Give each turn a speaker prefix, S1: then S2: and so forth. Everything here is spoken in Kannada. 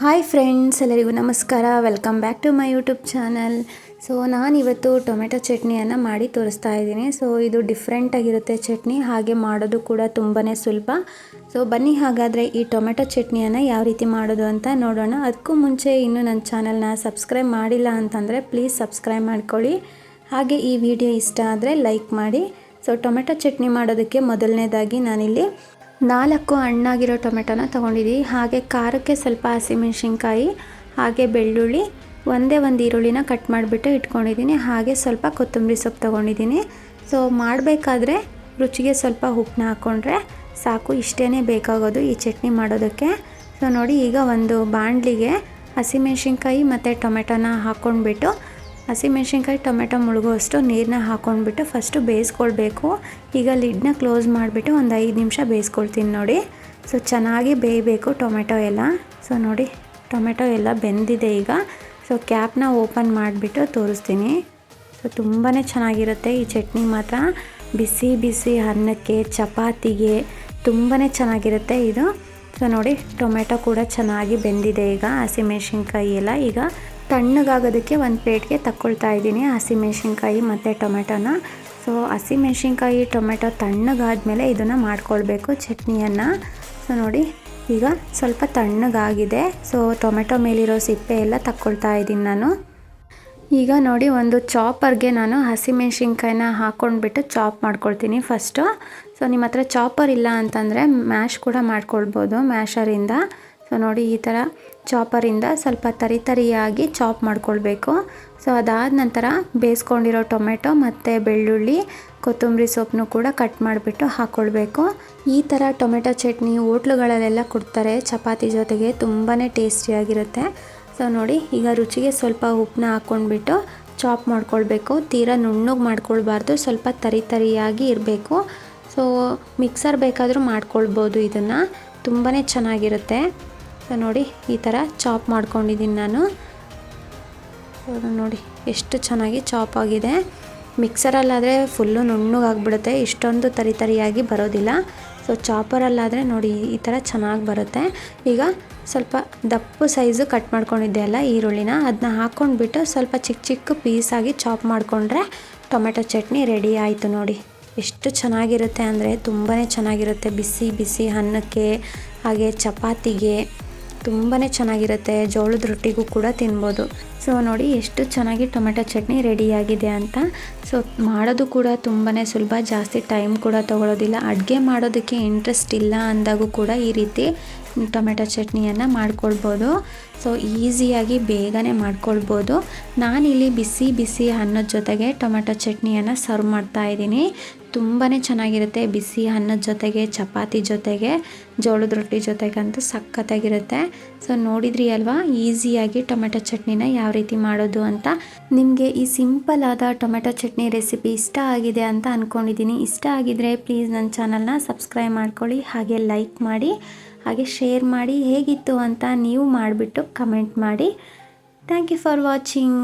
S1: ಹಾಯ್ ಫ್ರೆಂಡ್ಸ್, ಎಲ್ಲರಿಗೂ ನಮಸ್ಕಾರ. Welcome back to my YouTube channel so ನಾನಿವತ್ತು ಟೊಮೆಟೊ ಚಟ್ನಿಯನ್ನು ಮಾಡಿ ತೋರಿಸ್ತಾ ಇದ್ದೀನಿ. ಸೊ ಇದು ಡಿಫ್ರೆಂಟಾಗಿರುತ್ತೆ ಚಟ್ನಿ. ಹಾಗೆ ಮಾಡೋದು ಕೂಡ ತುಂಬಾ ಸುಲಭ. ಸೊ ಬನ್ನಿ ಹಾಗಾದರೆ ಈ ಟೊಮೆಟೊ ಚಟ್ನಿಯನ್ನು ಯಾವ ರೀತಿ ಮಾಡೋದು ಅಂತ ನೋಡೋಣ. ಅದಕ್ಕೂ ಮುಂಚೆ ಇನ್ನೂ ನನ್ನ ಚಾನಲ್ನ ಸಬ್ಸ್ಕ್ರೈಬ್ ಮಾಡಿಲ್ಲ ಅಂತಂದರೆ ಪ್ಲೀಸ್ ಸಬ್ಸ್ಕ್ರೈಬ್ ಮಾಡ್ಕೊಳ್ಳಿ. ಹಾಗೆ ಈ ವಿಡಿಯೋ ಇಷ್ಟ ಆದರೆ ಲೈಕ್ ಮಾಡಿ. ಸೊ ಟೊಮೆಟೊ ಚಟ್ನಿ ಮಾಡೋದಕ್ಕೆ ಮೊದಲನೇದಾಗಿ ನಾನಿಲ್ಲಿ ನಾಲ್ಕು ಹಣ್ಣಾಗಿರೋ ಟೊಮೆಟೊನ ತೊಗೊಂಡಿದ್ದೀವಿ ಹಾಗೆ ಖಾರಕ್ಕೆ ಸ್ವಲ್ಪ ಹಸಿಮೆಣ್ಸಿನ್ಕಾಯಿ, ಹಾಗೆ ಬೆಳ್ಳುಳ್ಳಿ, ಒಂದೇ ಒಂದು ಈರುಳ್ಳಿನ ಕಟ್ ಮಾಡಿಬಿಟ್ಟು ಇಟ್ಕೊಂಡಿದ್ದೀನಿ ಹಾಗೆ ಸ್ವಲ್ಪ ಕೊತ್ತಂಬರಿ ಸೊಪ್ಪು ತೊಗೊಂಡಿದ್ದೀನಿ ಸೊ ಮಾಡಬೇಕಾದ್ರೆ ರುಚಿಗೆ ಸ್ವಲ್ಪ ಉಪ್ಪನ್ನ ಹಾಕ್ಕೊಂಡ್ರೆ ಸಾಕು. ಇಷ್ಟೇ ಬೇಕಾಗೋದು ಈ ಚಟ್ನಿ ಮಾಡೋದಕ್ಕೆ. ಸೊ ನೋಡಿ ಈಗ ಒಂದು ಬಾಣಲಿಗೆ ಹಸಿಮೆಣ್ಸಿನ್ಕಾಯಿ ಮತ್ತು ಟೊಮೆಟೊನ ಹಾಕ್ಕೊಂಡ್ಬಿಟ್ಟು ಹಸಿಮೆಣ್ಸಿನ್ಕಾಯಿ ಟೊಮೆಟೊ ಮುಳುಗುವಷ್ಟು ನೀರನ್ನ ಹಾಕ್ಕೊಂಡ್ಬಿಟ್ಟು ಫಸ್ಟು ಬೇಯಿಸ್ಕೊಳ್ಬೇಕು. ಈಗ ಲಿಡ್ನ ಕ್ಲೋಸ್ ಮಾಡಿಬಿಟ್ಟು ಒಂದು ಐದು ನಿಮಿಷ ಬೇಯಿಸ್ಕೊಳ್ತೀನಿ ನೋಡಿ. ಸೊ ಚೆನ್ನಾಗಿ ಬೇಯಬೇಕು ಟೊಮೆಟೊ ಎಲ್ಲ. ಸೊ ನೋಡಿ, ಟೊಮೆಟೊ ಎಲ್ಲ ಬೆಂದಿದೆ ಈಗ. ಸೊ ಕ್ಯಾಪ್ನ ಓಪನ್ ಮಾಡಿಬಿಟ್ಟು ತೋರಿಸ್ತೀನಿ. ಸೊ ತುಂಬಾ ಚೆನ್ನಾಗಿರುತ್ತೆ ಈ ಚಟ್ನಿ ಮಾತ್ರ. ಬಿಸಿ ಬಿಸಿ ಅನ್ನಕ್ಕೆ, ಚಪಾತಿಗೆ ತುಂಬಾ ಚೆನ್ನಾಗಿರುತ್ತೆ ಇದು. ಸೊ ನೋಡಿ, ಟೊಮೆಟೊ ಕೂಡ ಚೆನ್ನಾಗಿ ಬೆಂದಿದೆ ಈಗ ಹಸಿಮೆಣ್ಸಿನ್ಕಾಯಿ ಎಲ್ಲ ಈಗ. ತಣ್ಣಗಾಗೋದಕ್ಕೆ ಒಂದು ಪ್ಲೇಟ್ಗೆ ತಕ್ಕೊಳ್ತಾ ಇದ್ದೀನಿ ಹಸಿಮೆಣ್ಸಿನ್ಕಾಯಿ ಮತ್ತು ಟೊಮೆಟೊನ. ಸೊ ಹಸಿಮೆಣ್ಸಿನ್ಕಾಯಿ ಟೊಮೆಟೊ ತಣ್ಣಗಾದ್ಮೇಲೆ ಇದನ್ನು ಮಾಡ್ಕೊಳ್ಬೇಕು ಚಟ್ನಿಯನ್ನು. ಸೊ ನೋಡಿ, ಈಗ ಸ್ವಲ್ಪ ತಣ್ಣಗಾಗಿದೆ. ಸೊ ಟೊಮೆಟೊ ಮೇಲಿರೋ ಸಿಪ್ಪೆ ಎಲ್ಲ ತಕ್ಕೊಳ್ತಾ ಇದ್ದೀನಿ ನಾನು. ಈಗ ನೋಡಿ, ಒಂದು ಚಾಪರ್ಗೆ ನಾನು ಹಸಿಮೆಣ್ಸಿನ್ಕಾಯಿನ ಹಾಕ್ಕೊಂಡ್ಬಿಟ್ಟು ಚಾಪ್ ಮಾಡ್ಕೊಳ್ತೀನಿ ಫಸ್ಟು. ಸೊ ನಿಮ್ಮ ಹತ್ರ ಚಾಪರ್ ಇಲ್ಲ ಅಂತಂದರೆ ಮ್ಯಾಶ್ ಕೂಡ ಮಾಡ್ಕೊಳ್ಬೋದು ಮ್ಯಾಶರಿಂದ. ಸೊ ನೋಡಿ ಈ ಥರ ಚಾಪರಿಂದ ಸ್ವಲ್ಪ ತರಿ ತರಿಯಾಗಿ ಚಾಪ್ ಮಾಡ್ಕೊಳ್ಬೇಕು. ಸೊ ಅದಾದ ನಂತರ ಬೇಯಿಸ್ಕೊಂಡಿರೋ ಟೊಮೆಟೊ ಮತ್ತು ಬೆಳ್ಳುಳ್ಳಿ, ಕೊತ್ತಂಬರಿ ಸೊಪ್ಪನ್ನು ಕೂಡ ಕಟ್ ಮಾಡಿಬಿಟ್ಟು ಹಾಕ್ಕೊಳ್ಬೇಕು ಈ ಥರ ಟೊಮೆಟೊ ಚಟ್ನಿ ಹೋಟ್ಲುಗಳಲ್ಲೆಲ್ಲ ಕೊಡ್ತಾರೆ. ಚಪಾತಿ ಜೊತೆಗೆ ತುಂಬಾ ಟೇಸ್ಟಿಯಾಗಿರುತ್ತೆ ಸೊ ನೋಡಿ ಈಗ ರುಚಿಗೆ ಸ್ವಲ್ಪ ಉಪ್ಪನ್ನ ಹಾಕ್ಕೊಂಡ್ಬಿಟ್ಟು ಚಾಪ್ ಮಾಡ್ಕೊಳ್ಬೇಕು. ತೀರಾ ನುಣ್ಣಗೆ ಮಾಡ್ಕೊಳ್ಬಾರ್ದು, ಸ್ವಲ್ಪ ತರಿ ತರಿಯಾಗಿ ಇರಬೇಕು. ಸೊ ಮಿಕ್ಸರ್ ಬೇಕಾದರೂ ಮಾಡ್ಕೊಳ್ಬೋದು ಇದನ್ನು. ತುಂಬಾ ಚೆನ್ನಾಗಿರುತ್ತೆ. ಸೊ ನೋಡಿ ಈ ಥರ ಚಾಪ್ ಮಾಡ್ಕೊಂಡಿದ್ದೀನಿ ನಾನು. ನೋಡಿ ಎಷ್ಟು ಚೆನ್ನಾಗಿ ಚಾಪ್ ಆಗಿದೆ. ಮಿಕ್ಸರಲ್ಲಾದರೆ ಫುಲ್ಲು ನುಣ್ಣಗಾಗ್ಬಿಡುತ್ತೆ. ಇಷ್ಟೊಂದು ತರಿ ತರಿಯಾಗಿ ಬರೋದಿಲ್ಲ. ಸೊ ಚಾಪರಲ್ಲಾದರೆ ನೋಡಿ ಈ ಥರ ಚೆನ್ನಾಗಿ ಬರುತ್ತೆ. ಈಗ ಸ್ವಲ್ಪ ದಪ್ಪು ಸೈಜು ಕಟ್ ಮಾಡ್ಕೊಂಡಿದ್ದೆ ಅಲ್ಲ ಈರುಳ್ಳಿನ. ಅದನ್ನ ಹಾಕ್ಕೊಂಡ್ಬಿಟ್ಟು ಸ್ವಲ್ಪ ಚಿಕ್ಕ ಚಿಕ್ಕ ಪೀಸಾಗಿ ಚಾಪ್ ಮಾಡಿಕೊಂಡ್ರೆ ಟೊಮೆಟೊ ಚಟ್ನಿ ರೆಡಿ ಆಯಿತು ನೋಡಿ. ಎಷ್ಟು ಚೆನ್ನಾಗಿರುತ್ತೆ ಅಂದರೆ ತುಂಬಾ ಚೆನ್ನಾಗಿರುತ್ತೆ. ಬಿಸಿ ಬಿಸಿ ಅನ್ನಕ್ಕೆ, ಹಾಗೆ ಚಪಾತಿಗೆ. ತುಂಬಾ ಚೆನ್ನಾಗಿರುತ್ತೆ. ಜೋಳದ ರೊಟ್ಟಿಗೂ ಕೂಡ ತಿನ್ಬೋದು. ಸೊ ನೋಡಿ ಎಷ್ಟು ಚೆನ್ನಾಗಿ ಟೊಮೆಟೊ ಚಟ್ನಿ ರೆಡಿಯಾಗಿದೆ ಅಂತ. ಸೊ ಮಾಡೋದು ಕೂಡ ತುಂಬಾ ಸುಲಭ. ಜಾಸ್ತಿ ಟೈಮ್ ಕೂಡ ತೊಗೊಳೋದಿಲ್ಲ. ಅಡುಗೆ ಮಾಡೋದಕ್ಕೆ ಇಂಟ್ರೆಸ್ಟ್ ಇಲ್ಲ ಅಂದಾಗೂ ಕೂಡ ಈ ರೀತಿ ಟೊಮೆಟೊ ಚಟ್ನಿಯನ್ನು ಮಾಡ್ಕೊಳ್ಬೋದು. ಸೊ ಈಸಿಯಾಗಿ ಬೇಗನೆ ಮಾಡ್ಕೊಳ್ಬೋದು. ನಾನಿಲ್ಲಿ ಬಿಸಿ ಬಿಸಿ ಅನ್ನದ ಜೊತೆಗೆ ಟೊಮೆಟೊ ಚಟ್ನಿಯನ್ನು ಸರ್ವ್ ಮಾಡ್ತಾ ಇದ್ದೀನಿ. ತುಂಬಾ ಚೆನ್ನಾಗಿರುತ್ತೆ. ಬಿಸಿ ಅನ್ನದ ಜೊತೆಗೆ, ಚಪಾತಿ ಜೊತೆಗೆ, ಜೋಳದ ರೊಟ್ಟಿ ಜೊತೆಗಂತೂ ಸಖತ್ತಾಗಿರುತ್ತೆ. ಸೊ ನೋಡಿದ್ರಿ ಅಲ್ವಾ? ಈಸಿಯಾಗಿ ಟೊಮೆಟೊ ಚಟ್ನಿನ ಯಾವ ರೀತಿ ಮಾಡೋದು ಅಂತ. ನಿಮಗೆ ಈ ಸಿಂಪಲ್ ಆದ ಟೊಮೆಟೊ ಚಟ್ನಿ ರೆಸಿಪಿ ಇಷ್ಟ ಆಗಿದೆ ಅಂತ ಅಂದ್ಕೊಂಡಿದ್ದೀನಿ ಇಷ್ಟ ಆಗಿದ್ರೆ ಪ್ಲೀಸ್ ನನ್ನ ಚಾನಲ್ನ ಸಬ್ಸ್ಕ್ರೈಬ್ ಮಾಡ್ಕೊಳ್ಳಿ, ಹಾಗೆ ಲೈಕ್ ಮಾಡಿ, ಹಾಗೆ ಶೇರ್ ಮಾಡಿ. ಹೇಗಿತ್ತು ಅಂತ ನೀವು ಮಾಡಿಬಿಟ್ಟು ಕಮೆಂಟ್ ಮಾಡಿ. Thank you for watching.